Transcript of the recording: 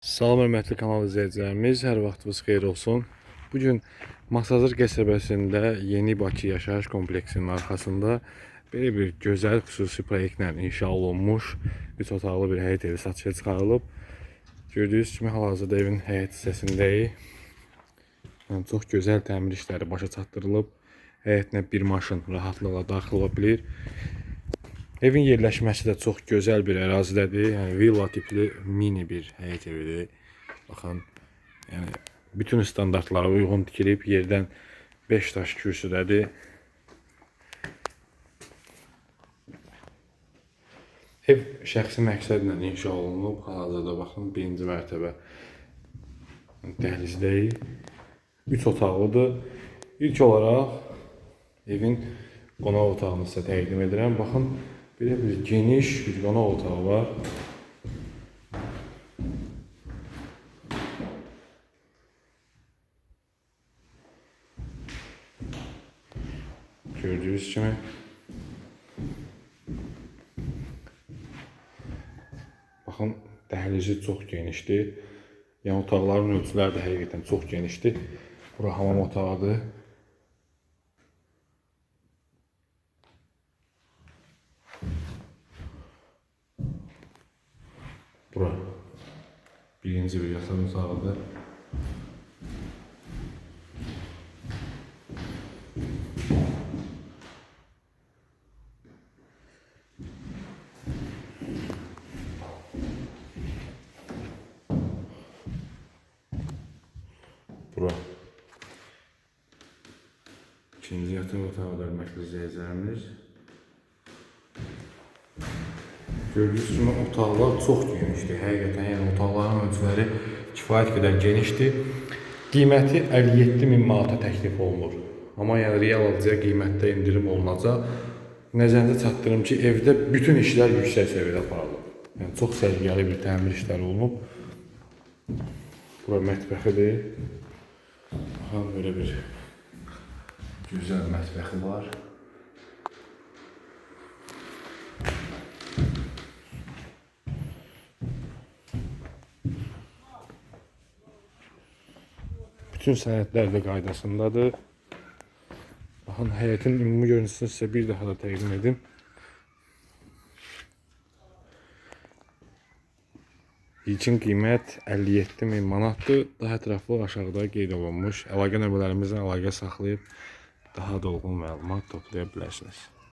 Salam hörmətli kanal izləyicilərimiz, hər vaxtınız xeyir olsun. Bu gün Masazır qəsəbəsində Yeni Bakı yaşayış kompleksinin arxasında belə bir gözəl xüsusi proyektlə inşa olunmuş 3 otaqlı bir həyət evi satışa çıxarılıb. Gördüyünüz kimi hal-hazırda evin həyət hissəsindəyik. Yəni, çox gözəl təmir işləri başa çatdırılıb. Həyətinə bir maşın rahatlıqla daxil ola bilir. Evin yerləşməsi də çox gözəl bir ərazidədir. Yəni villa tipli mini bir həyət evidir. Baxın, yəni bütün standartlara uyğun tikilib, yerdən 5 daş kürsüdədir. Ev şəxsi məqsədlə inşa olunub. Hal-hazırda baxın, birinci mərtəbə dəhlizdəyik. 3 otaqlıdır. İlk olaraq evin qonaq otağını sizə təqdim edirəm. Baxın, belə bir geniş bir qonaq otağı var. Gördüyünüz kimi Baxın, dəhlizi çox genişdir. Yəni otaqların ölçüləri də həqiqətən çox genişdir. Bura hamam otağıdır. Bura birinci bir yataq otağıdır. Bura. İkinci yataq otağı hörmətli izləyicilərimiz. Gördüyünüz kimi otaqlar çox genişdir. Həqiqətən yəni otaqların ölçüləri kifayət qədər genişdir. Qiyməti 57 min manata təklif olunur. Amma yəni real alıcıya qiymətdə endirim olunacaq. Nəzərinizə çatdırım ki, evdə bütün işlər yüksək səviyyədə aparılıb. Yəni çox səliqəli bir təmir işləri olunub. Bura mətbəxidir. Baxın böyle bir güzel mətbəxi var. Bütün sənədlər də qaydasındadır. Baxın həyətin ümumi görüntüsünü sizə bir daha da təqdim edim. İlkin qiymət 57 min manatdır. Daha ətraflı aşağıda qeyd olunmuş əlaqə nömrələrimizlə əlaqə saxlayıb daha dolğun məlumat toplaya bilərsiniz.